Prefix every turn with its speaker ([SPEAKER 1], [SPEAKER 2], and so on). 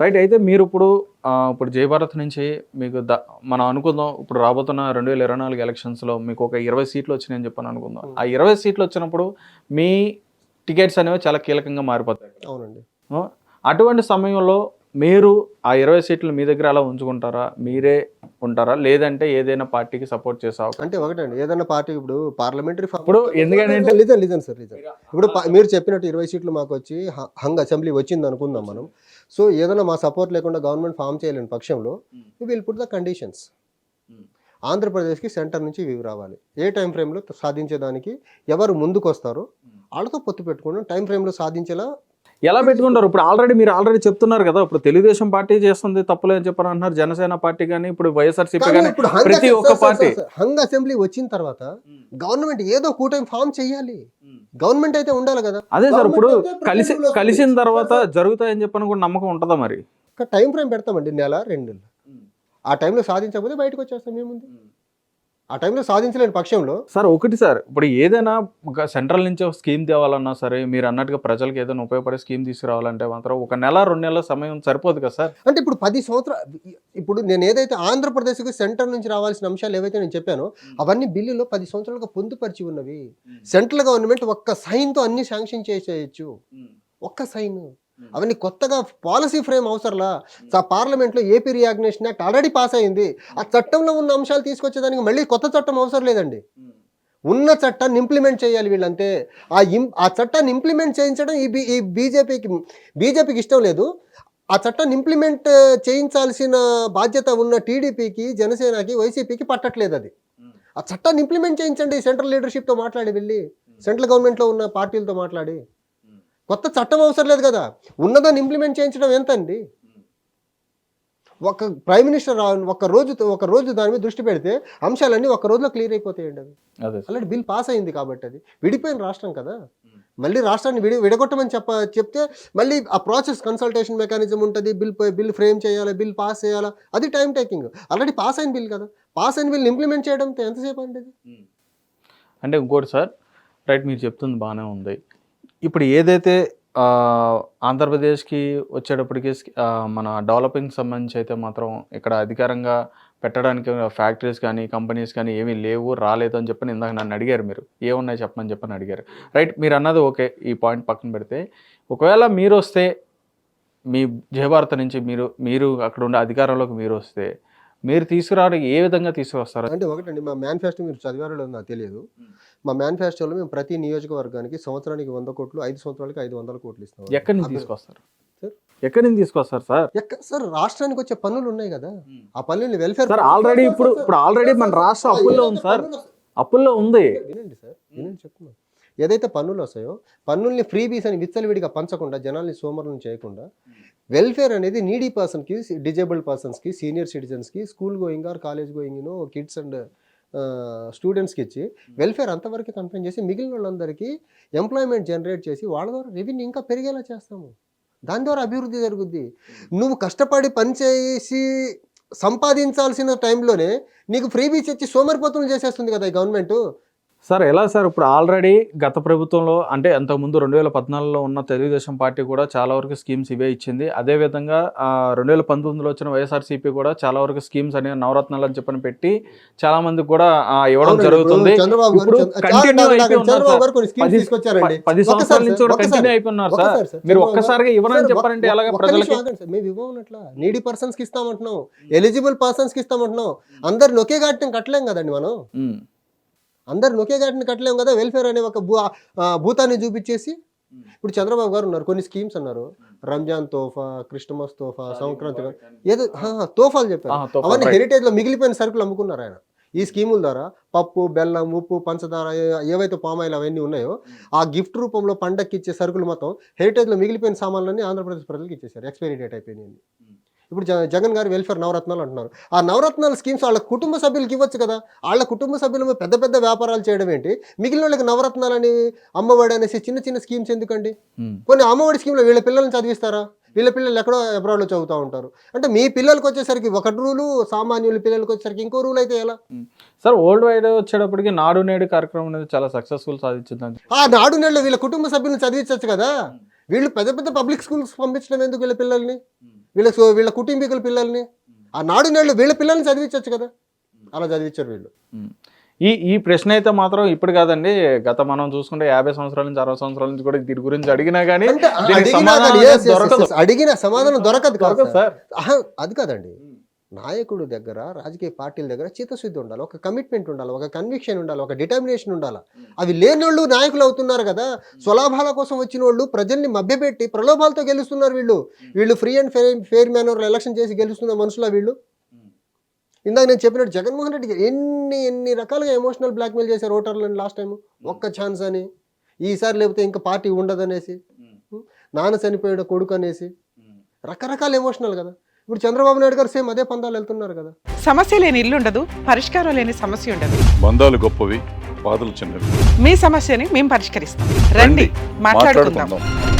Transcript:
[SPEAKER 1] Right అయితే మీరు ఇప్పుడు ఇప్పుడు జై భారత్ నుంచి మీకు ద మనం అనుకుందాం ఇప్పుడు రాబోతున్న రెండు వేల ఇరవై నాలుగు ఎలక్షన్స్లో మీకు ఒక ఇరవై సీట్లు వచ్చినాయని చెప్పని అనుకుందాం. ఆ ఇరవై సీట్లు వచ్చినప్పుడు మీ టికెట్స్ అనేవి చాలా కీలకంగా మారిపోతాయి.
[SPEAKER 2] అవునండి.
[SPEAKER 1] అటువంటి సమయంలో మీరు ఆ ఇరవై సీట్లు మీ దగ్గర అలా ఉంచుకుంటారా? మీరే ఉంటారా? లేదంటే ఏదైనా పార్టీకి సపోర్ట్ చేసే అవకాశం
[SPEAKER 2] అంటే ఒకటండి ఏదైనా పార్టీ ఇప్పుడు పార్లమెంటరీ
[SPEAKER 1] ఇప్పుడు ఎందుకంటే
[SPEAKER 2] లిజన్ లిజన్ సార్ లిజన్ ఇప్పుడు మీరు చెప్పినట్టు ఇరవై సీట్లు మాకు వచ్చి హంగ్ అసెంబ్లీ వచ్చింది అనుకుందాం మనం. సో ఏదైనా మా సపోర్ట్ లేకుండా గవర్నమెంట్ ఫామ్ చేయలేని పక్షంలో విల్ పుట్ ద కండిషన్స్. ఆంధ్రప్రదేశ్కి సెంటర్ నుంచి ఇవి రావాలి. ఏ టైం ఫ్రేమ్లో సాధించేదానికి ఎవరు ముందుకు వస్తారో వాళ్ళతో పొత్తు పెట్టుకుని టైం ఫ్రేమ్లో సాధించేలా
[SPEAKER 1] ఎలా పెట్టుకుంటారు? ఇప్పుడు ఆల్రెడీ మీరు ఆల్రెడీ చెప్తున్నారు కదా ఇప్పుడు తెలుగుదేశం పార్టీ చేస్తుంది తప్పులే అని చెప్పని అంటున్నారు. జనసేన పార్టీ కానీ ఇప్పుడు వైఎస్ఆర్సీపీ
[SPEAKER 2] కానీ
[SPEAKER 1] ప్రతి ఒక్క పార్టీ
[SPEAKER 2] హంగ్ అసెంబ్లీ వచ్చిన తర్వాత గవర్నమెంట్ ఏదో కూటమి ఫామ్ చేయాలి. గవర్నమెంట్ అయితే ఉండాలి కదా.
[SPEAKER 1] అదే సార్ ఇప్పుడు కలిసి కలిసిన. తర్వాత జరుగుతాయని చెప్పని కూడా నమ్మకం ఉంటుందా మరి?
[SPEAKER 2] టైం ఫ్రేమ్ పెడతామండి నెల రెండు ఆ టైంలో సాధించకపోతే బయటకు వచ్చేస్తాం ఏముంది ఆ టైంలో సాధించలేని పక్షంలో
[SPEAKER 1] సార్ ఒకటి సార్ ఇప్పుడు ఏదైనా ఒక సెంట్రల్ నుంచి ఒక స్కీమ్ తేవాలన్నా సరే మీరు అన్నట్టుగా ప్రజలకు ఏదైనా ఉపయోగపడే స్కీమ్ తీసుకురావాలంటే మాత్రం ఒక నెల రెండు నెలల సమయం సరిపోదు కదా సార్?
[SPEAKER 2] అంటే ఇప్పుడు పది సంవత్సరాలు ఇప్పుడు నేను ఏదైతే ఆంధ్రప్రదేశ్కి సెంటర్ నుంచి రావాల్సిన అంశాలు ఏవైతే నేను చెప్పానో అవన్నీ బిల్లులో పది సంవత్సరాలుగా పొందుపరిచి ఉన్నవి. సెంట్రల్ గవర్నమెంట్ ఒక్క సైన్తో అన్ని శాంక్షన్ చేసేయచ్చు. ఒక్క సైన్. అవన్నీ కొత్తగా పాలసీ ఫ్రేమ్ అవసరంలా? ఆ పార్లమెంట్లో AP reorganisation act already pass అయింది. ఆ చట్టంలో ఉన్న అంశాలు తీసుకొచ్చేదానికి మళ్ళీ కొత్త చట్టం అవసరం లేదండి. ఉన్న చట్టాన్ని ఇంప్లిమెంట్ చేయాలి వీళ్ళంతే. ఆ ఇం ఆ చట్టాన్ని ఇంప్లిమెంట్ చేయించడం ఈ బీ ఈ బీజేపీకి బీజేపీకి ఇష్టం లేదు. ఆ చట్టాన్ని ఇంప్లిమెంట్ చేయించాల్సిన బాధ్యత ఉన్న టీడీపీకి జనసేనకి వైసీపీకి పట్టట్లేదు అది. ఆ చట్టాన్ని ఇంప్లిమెంట్ చేయించండి సెంట్రల్ లీడర్షిప్తో మాట్లాడి వెళ్ళి. సెంట్రల్ గవర్నమెంట్లో ఉన్న పార్టీలతో మాట్లాడి. కొత్త చట్టం అవసరం లేదు కదా. ఉన్నదాన్ని ఇంప్లిమెంట్ చేయించడం ఎంత అండి ఒక ప్రైమ్ మినిస్టర్ రా- ఒక రోజు ఒక రోజు దాని మీద దృష్టి పెడితే అంశాలన్నీ ఒక రోజులో క్లియర్ అయిపోతాయండి అవి.
[SPEAKER 1] అదే సార్.
[SPEAKER 2] ఆల్రెడీ బిల్ పాస్ అయింది కాబట్టి అది. విడిపోయిన రాష్ట్రం కదా. మళ్ళీ రాష్ట్రాన్ని విడి విడగొట్టమని చెప్ప చెప్తే మళ్ళీ ఆ ప్రాసెస్ కన్సల్టేషన్ మెకానిజం ఉంటుంది. బిల్ బిల్ ఫ్రేమ్ చేయాలి బిల్ పాస్ చేయాలా అది టైం టేకింగ్ ఆల్రెడీ పాస్ అయిన బిల్ కదా. పాస్ అయిన బిల్ ఇంప్లిమెంట్ చేయడం ఎంతసేపు అండి
[SPEAKER 1] అంటే ఇంకోటి సార్ రైట్ మీరు చెప్తుంది బాగానే ఉంది. ఇప్పుడు ఏదైతే ఆంధ్రప్రదేశ్కి వచ్చేటప్పటికి మన డెవలపింగ్ సంబంధించి అయితే మాత్రం ఇక్కడ అధికారంగా పెట్టడానికి ఫ్యాక్టరీస్ కానీ కంపెనీస్ కానీ ఏమీ లేవు రాలేదు అని చెప్పని ఇందాక నన్ను అడిగారు మీరు. ఏమున్నాయి చెప్పమని చెప్పని అడిగారు. రైట్ మీరు అన్నది ఓకే ఈ పాయింట్ పక్కన పెడితే. ఒకవేళ మీరు వస్తే మీ జయభారత నుంచి మీరు మీరు అక్కడ ఉండే అధికారంలోకి మీరు వస్తే మీరు తీసుకురావడానికి ఏ విధంగా తీసుకొస్తారు
[SPEAKER 2] అంటే ఒకటండి మా మేనిఫెస్టో మీరు చదివారో లేదో నాకు తెలియదు. మా మేనిఫెస్టోలో మేము ప్రతి నియోజకవర్గానికి సంవత్సరానికి వంద కోట్లు ఐదు సంవత్సరాలకి ఐదు వందల కోట్లు ఇస్తాం
[SPEAKER 1] ఎక్కడి నుంచి తీసుకొస్తారు?
[SPEAKER 2] సార్?
[SPEAKER 1] ఎక్కడి నుంచి తీసుకొస్తారు సార్?
[SPEAKER 2] ఎక్క సార్ రాష్ట్రానికి వచ్చే పన్నులు ఉన్నాయి కదా. ఆ పన్నుల్ని వెల్ఫేర్
[SPEAKER 1] సార్ ఆల్రెడీ ఇప్పుడు ఇప్పుడు ఆల్రెడీ మన రాష్ట్రం అప్పుల్లో ఉంది సార్. అప్పుల్లో ఉంది.
[SPEAKER 2] వినండి సార్ వినండి చెప్తున్నా ఏదైతే పన్నులు వస్తాయో పన్నుల్ని ఫ్రీ బీస్ అని విచ్చలవిడిగా పంచకుండా జనాల్ని సోమరులను చేయకుండా వెల్ఫేర్ అనేది నీడీ పర్సన్కి డిజేబుల్డ్ పర్సన్స్కి senior సిటిజన్స్కి school going or college going kids and స్టూడెంట్స్కి ఇచ్చి వెల్ఫేర్ అంతవరకు కన్ఫైన్ చేసి మిగిలిన వాళ్ళందరికీ ఎంప్లాయ్మెంట్ జనరేట్ చేసి వాళ్ళ ద్వారా రెవెన్యూ ఇంకా పెరిగేలా చేస్తాము. దాని ద్వారా అభివృద్ధి జరుగుద్ది. నువ్వు కష్టపడి పని చేసి సంపాదించాల్సిన టైంలోనే నీకు ఫ్రీ బీచ్ ఇచ్చి సోమరిపోతులు చేసేస్తుంది కదా ఈ గవర్నమెంట్
[SPEAKER 1] సార్ ఎలా సార్? ఇప్పుడు ఆల్రెడీ గత ప్రభుత్వంలో అంటే అంతకుముందు రెండు వేల పద్నాలుగులో ఉన్న తెలుగుదేశం పార్టీ కూడా చాలా వరకు స్కీమ్స్ ఇవే ఇచ్చింది. అదేవిధంగా రెండు వేల పంతొమ్మిదిలో వచ్చిన వైఎస్ఆర్సీపీ కూడా చాలా వరకు స్కీమ్స్ అని నవరత్నాలు అని చెప్పని పెట్టి చాలా మందికి కూడా ఆ, ఇవ్వడం జరుగుతుంది. ఇప్పుడు అయిపోయి పది- సంవత్సరాల నుంచి కూడా. కంటిన్యూ అయిపోయినారు సార్. మీరు ఒక్కసారిగా ఇవ్వనని చెప్పారంటే ఎలాగ ప్రజలకి?
[SPEAKER 2] మేము నీడీ పర్సన్స్కి ఇస్తామంటున్నాం. ఎలిజిబుల్ పర్సన్స్కి ఇస్తామంటున్నాం. అందరు ఒకే ఘాటిని కట్టలేం కదండి మనం. అందరు ఒకే ఘాటిని కట్టలేం కదా వెల్ఫేర్ అనే ఒక భూ భూతాన్ని చూపించేసి. ఇప్పుడు చంద్రబాబు గారు ఉన్నారు కొన్ని స్కీమ్స్ అన్నారు. రంజాన్ తోఫా క్రిస్టమస్ తోఫా సంక్రాంతి ఏదో హా, హా, తోఫాలు చెప్పారు. అవన్నీ. హెరిటేజ్లో మిగిలిపోయిన సరుకులు అమ్ముకున్నారు ఆయన. ఈ స్కీముల ద్వారా పప్పు బెల్లం ఉప్పు పంచదార ఏవైతే పామాయిల్ అవన్నీ ఉన్నాయో ఆ గిఫ్ట్ రూపంలో పండక్కి ఇచ్చే సరుకులు మొత్తం హెరిటేజ్లో మిగిలిపోయిన సామాన్లన్నీ ఆంధ్రప్రదేశ్ ప్రజలకు ఇచ్చేసారు ఎక్స్పైరీ డేట్ అయిపోయింది ఇప్పుడు జగన్ గారు వెల్ఫేర్ నవరత్నాలు అంటున్నారు. ఆ నవరత్నాల స్కీమ్స్ వాళ్ళ కుటుంబ సభ్యులకి ఇవ్వచ్చు కదా? వాళ్ళ కుటుంబ సభ్యులు పెద్ద పెద్ద వ్యాపారాలు చేయడం ఏంటి? మిగిలిన వాళ్ళకి నవరత్నాలని అమ్మఒడి అనేసి చిన్న చిన్న స్కీమ్స్ ఎందుకండి. కొన్ని అమ్మఒడి స్కీమ్లో వీళ్ళ పిల్లల్ని చదివిస్తారా? వీళ్ళ పిల్లలు ఎక్కడో అబ్రాడ్లో చదువుతూ ఉంటారు. అంటే మీ పిల్లలకి వచ్చేసరికి ఒక రూలు సామాన్యుల పిల్లలకి వచ్చేసరికి ఇంకో రూల్ అయితే ఎలా?
[SPEAKER 1] సార్ వరల్డ్ వైడ్ వచ్చేటప్పటికి నాడు నేడు కార్యక్రమం అనేది చాలా సక్సెస్ఫుల్ సాధించిందండి
[SPEAKER 2] ఆ నాడు నెలలో వీళ్ళ కుటుంబ సభ్యులను చదివించవచ్చు కదా? వీళ్ళు పెద్ద పెద్ద పబ్లిక్ స్కూల్స్ పంపించడం ఎందుకు వీళ్ళ పిల్లల్ని? వీళ్ళ వీళ్ళ కుటుంబీకుల పిల్లల్ని ఆ నాడు నేళ్ళు వీళ్ళ పిల్లల్ని చదివించవచ్చు కదా. అలా చదివించారు వీళ్ళు.
[SPEAKER 1] ఈ ఈ ప్రశ్న అయితే మాత్రం ఇప్పుడు కాదండి. గత మనం చూసుకుంటే యాభై సంవత్సరాల నుంచి అరవై సంవత్సరాల నుంచి కూడా దీని గురించి అడిగినా కానీ
[SPEAKER 2] అడిగినా
[SPEAKER 1] సమాధానం దొరకదు.
[SPEAKER 2] సార్. అది కాదండి. నాయకుడు దగ్గర రాజకీయ పార్టీల దగ్గర చిత్తశుద్ధి ఉండాలి. ఒక కమిట్మెంట్ ఉండాలి ఒక కన్విక్షన్ ఉండాలి ఒక డిటర్మినేషన్ ఉండాలి. అవి లేని వాళ్ళు నాయకులు అవుతున్నారు కదా. స్వలాభాల కోసం వచ్చిన వాళ్ళు ప్రజల్ని మభ్యపెట్టి ప్రలోభాలతో గెలుస్తున్నారు వీళ్ళు. వీళ్ళు free and fair fair manner election చేసి గెలుస్తున్న మనుషుల వీళ్ళు? ఇందాక నేను చెప్పినట్టు జగన్మోహన్ రెడ్డి గారు ఎన్ని ఎన్ని రకాలుగా ఎమోషనల్ బ్లాక్మెయిల్ చేశారు ఓటర్లను లాస్ట్ టైం ఒక్క ఛాన్స్ అని. ఈసారి లేకపోతే ఇంకా పార్టీ ఉండదనేసి. నాన్న చనిపోయాడు కొడుకు అనేసి. రకరకాల ఎమోషనల్ కదా. ఇప్పుడు చంద్రబాబు నాయుడు గారు సేమ్ అదే పందాలు వెళ్తున్నారు కదా.
[SPEAKER 3] సమస్య లేని ఇల్లు ఉండదు పరిష్కారం లేని సమస్య ఉండదు.
[SPEAKER 4] బంధాలు గొప్పవి బాధలు చిన్నవి.
[SPEAKER 3] మీ సమస్యని మేము పరిష్కరిస్తాం. రండి మాట్లాడుకుందాం.
[SPEAKER 4] మాట్లాడుకుందాం.